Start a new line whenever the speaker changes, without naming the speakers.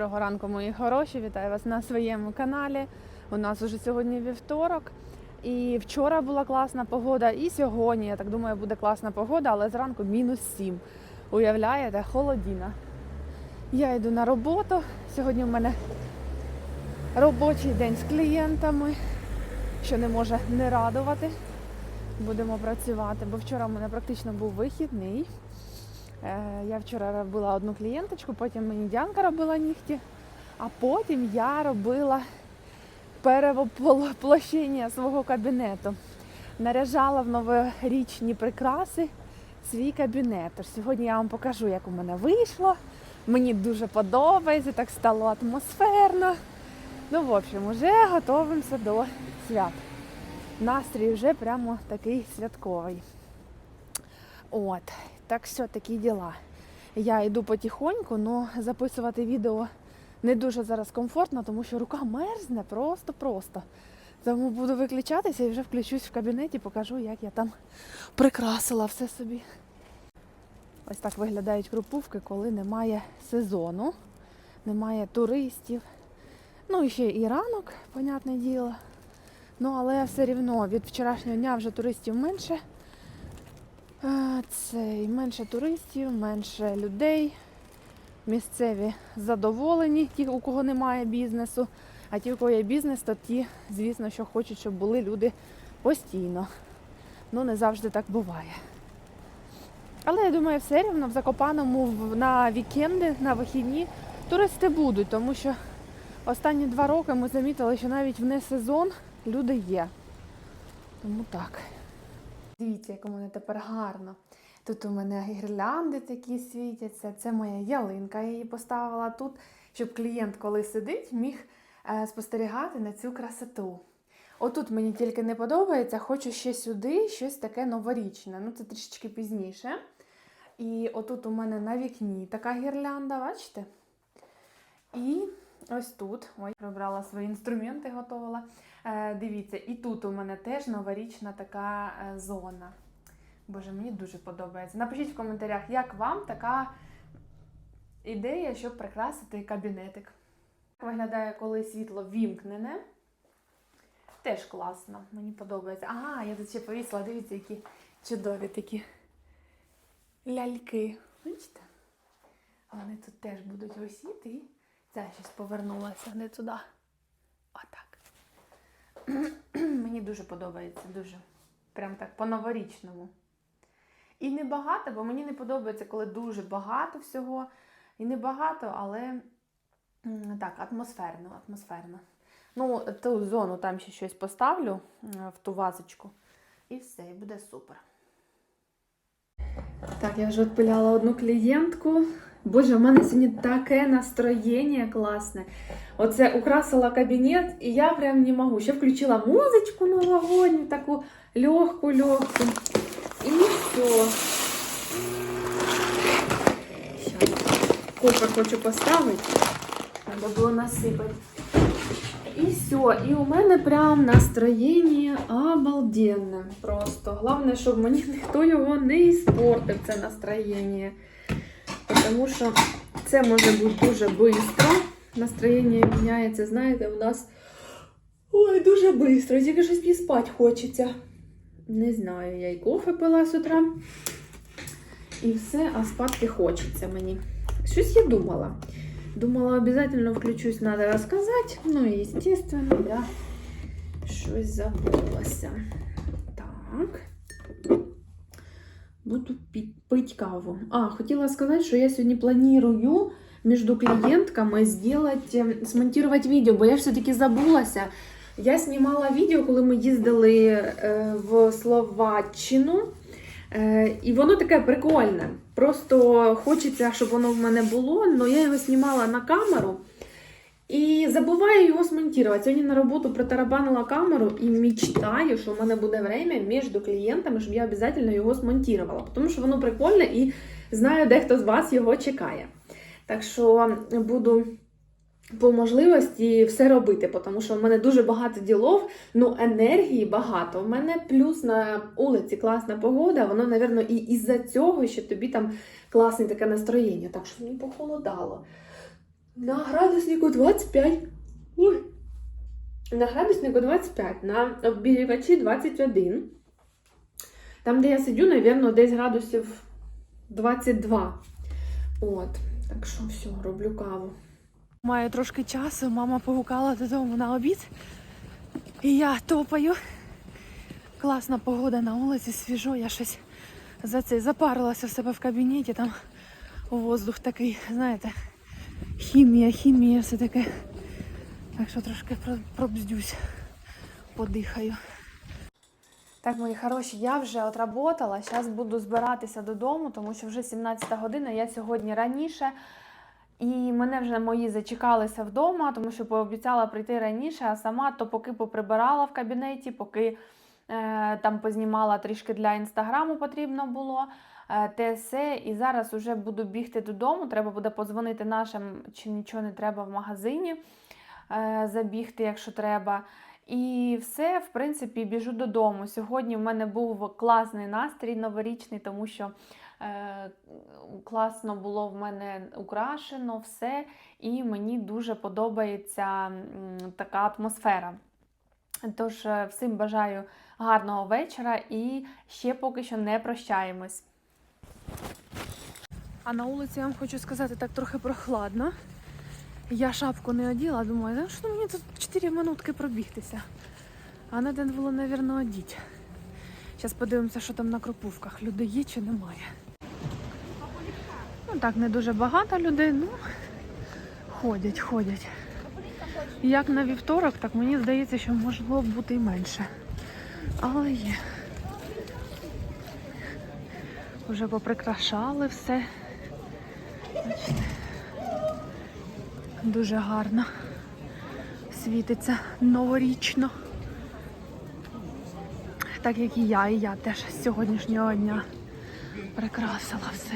Доброго ранку, мої хороші. Вітаю вас на своєму каналі. У нас уже сьогодні вівторок. І вчора була класна погода, і сьогодні, я так думаю, буде класна погода, але зранку мінус 7. Уявляєте, холодіна. Я йду на роботу. Сьогодні в мене робочий день з клієнтами, що не може не радувати. Будемо працювати, бо вчора в мене практично був вихідний. Е, Я вчора робила одну клієнточку, потім мені Діанка робила нігті, а потім я робила перевоплощення свого кабінету. Наряжала в новорічні прикраси свій кабінет. Тож сьогодні я вам покажу, як у мене вийшло. Мені дуже подобається, так стало атмосферно. Ну, в общем, вже готуємося до свят. Настрій вже прямо такий святковий. От, так що такі діла. Я йду потихоньку, але записувати відео не дуже зараз комфортно, тому що рука мерзне просто-просто. Тому буду виключатися і вже включусь в кабінеті, покажу, як я там прикрасила все собі. Ось так виглядають крупувки, коли немає сезону, немає туристів. Ну і ще і ранок, понятне діло. Ну, але все рівно від вчорашнього дня вже туристів менше. А, Це і менше туристів, менше людей. Місцеві задоволені, ті, у кого немає бізнесу. А ті, у кого є бізнес, то ті, звісно, що хочуть, щоб були люди постійно. Ну, не завжди так буває. Але я думаю, все рівно в Закопаному на вікенди, на вихідні туристи будуть, тому що останні два роки ми замітили, що навіть в несезон люди є. Тому так. Дивіться, як у мене тепер гарно. Тут у мене гірлянди такі світяться. Це моя ялинка. Я її поставила тут, щоб клієнт, коли сидить, міг е, спостерігати на цю красоту. Отут мені тільки не подобається, хочу ще сюди щось таке новорічне. Ну, це трішечки пізніше. І отут у мене на вікні така гірлянда, бачите? І ось тут. Ой, прибрала свої інструменти, готувала. Е, дивіться, і тут у мене теж новорічна така е, зона. Боже, мені дуже подобається. Напишіть в коментарях, як вам така ідея, щоб прикрасити кабінетик. Виглядає, коли світло вімкнене. Теж класно, мені подобається. Ага, я тут ще повісила, дивіться, які чудові такі ляльки. Бачите? Вони тут теж будуть висіти ця щось повернулася не туди. Отак. Мені дуже подобається, дуже. Прям так по-новорічному. І не багато, бо мені не подобається, коли дуже багато всього. І не багато, але так, атмосферно, атмосферно. Ну, ту зону там ще щось поставлю в ту вазочку. І все, і буде супер. Так, я вже відпиляла одну клієнтку. Боже, в мене сьогодні таке настроєння класне. Оце украсила кабінет, і я прям не можу. Ще включила музичку новогодню, таку легку-легку. І все. Щас. Кофе хочу поставити. Треба було насипати. І все. І у мене прям настроєння обалденне. Просто. Головне, щоб мені ніхто його не іспортив, це настроєння. Тому що це може бути дуже швидко. Настроєння міняється, знаєте, у нас ой, дуже швидко. Тільки щось мені спати хочеться. Не знаю, я і кофе пила з утра. І все, а спати хочеться мені. Щось я думала. Думала, обязательно включусь, треба розказати. Ну і, естественно, я щось забулася. Так. Буду пити каву. А, хотіла сказати, що я сьогодні планую між клієнтками сделать, ем, смонтувати відео, бо я все-таки забулася. Я знімала відео, коли ми їздили е, в Словаччину. Е, і воно таке прикольне. Просто хочеться, щоб воно в мене було, але я його знімала на камеру і забуваю його смонтувати. Сьогодні на роботу протарабанила камеру і мечтаю, що в мене буде время між клієнтами, щоб я обов'язково його смонтувала. Тому що воно прикольне і знаю, дехто з вас його чекає. Так що буду по можливості все робити, тому що в мене дуже багато ділов, ну енергії багато. У мене плюс на вулиці класна погода, воно, мабуть, і із-за цього, що тобі там класне таке настроєння. Так що мені похолодало. На градуснику 25. Ой. На градуснику 25, на обігрівачі 21. Там, де я сидю, напевно, десь градусів 22. От. Так що все, роблю каву. Маю трошки часу, мама погукала додому на обід. І я топаю. Класна погода на вулиці, свіжо, я щось за це запарилася в себе в кабінеті, там воздух такий, знаєте, хімія, хімія, все таке. Так що трошки пробздюсь, подихаю. Так, мої хороші, я вже отработала. Зараз буду збиратися додому, тому що вже 17 година. Я сьогодні раніше. І мене вже мої зачекалися вдома, тому що пообіцяла прийти раніше, а сама то поки поприбирала в кабінеті, поки там познімала трішки для інстаграму потрібно було. е, Те все. І зараз вже буду бігти додому. Треба буде подзвонити нашим, чи нічого не треба в магазині е, забігти, якщо треба. І все, в принципі, біжу додому. Сьогодні в мене був класний настрій новорічний, тому що е, класно було в мене украшено все, і мені дуже подобається така атмосфера. Тож е, всім бажаю гарного вечора і ще поки що не прощаємось. А на вулиці я вам хочу сказати так трохи прохладно. Я шапку не оділа, думаю, «Да що мені тут 4 минутки пробігтися. А на день було, мабуть, одіть. Зараз подивимося, що там на кропувках. Людей є чи немає. Ну так, не дуже багато людей, ну ходять, ходять. Як на вівторок, так мені здається, що могло бути і менше. Але є. Вже поприкрашали все. Бачите. Дуже гарно. Світиться новорічно. Так як і я, і я теж з сьогоднішнього дня прикрасила все.